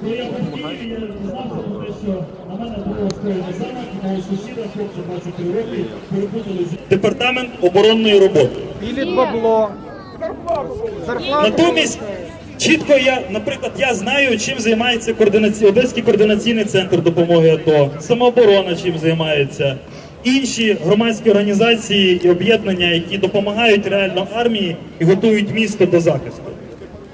Коли я знав про те, що на мене було скоєно замах, і мого сусіда, хлопця 23 роки, перепутали з департамент оборонної роботи. Пилит бабло. Натомість чітко я, наприклад, я знаю, чим займається координаці... Одеський координаційний центр допомоги АТО, самооборона чим займається, інші громадські організації і об'єднання, які допомагають реально армії і готують місто до захисту.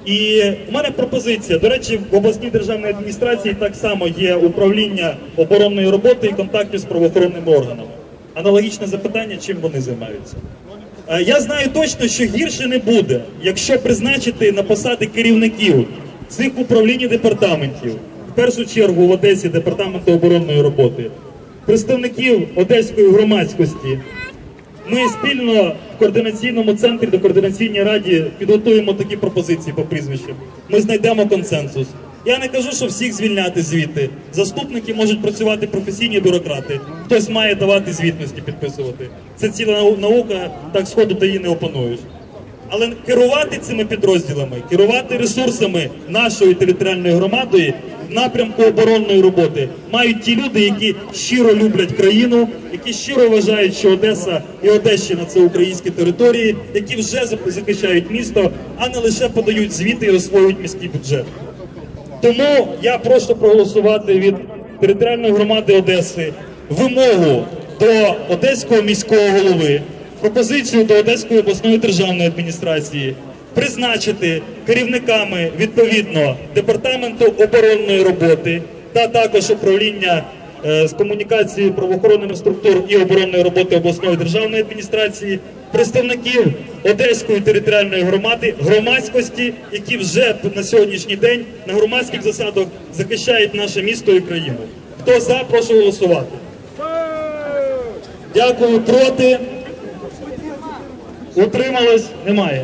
І у мене пропозиція. До речі, в обласній державній адміністрації так само є управління оборонної роботи і контактів з правоохоронними органами. Аналогічне запитання, чим вони займаються. Е, Я знаю точно, що гірше не буде, якщо призначити на посади керівників цих управлінь і департаментів, в першу чергу в Одесі департаменту оборонної роботи, представників одеської громадськості. Ми спільно в координаційному центрі до координаційній раді підготуємо такі пропозиції по прізвищам. Ми знайдемо консенсус. Я не кажу, що всіх звільняти звідти. Заступники можуть працювати професійні бюрократи. Хтось має давати звітності, підписувати. Це ціла наука, так сходу ти її не опануєш. Але керувати цими підрозділами, керувати ресурсами нашої територіальної громади напрямку оборонної роботи мають ті люди, які щиро люблять країну, які щиро вважають, що Одеса і Одещина це українські території, які вже захищають місто, а не лише подають звіти і освоюють міський бюджет. Тому я прошу проголосувати від територіальної громади Одеси вимогу до одеського міського голови, пропозицію до Одеської обласної державної адміністрації призначити керівниками відповідно департаменту оборонної роботи та також управління е, з комунікації правоохоронних структур і оборонної роботи обласної державної адміністрації, представників Одеської територіальної громади, громадськості, які вже на сьогоднішній день на громадських засадах захищають наше місто і країну. Хто за, прошу голосувати. Дякую, проти. Утрималось? Немає.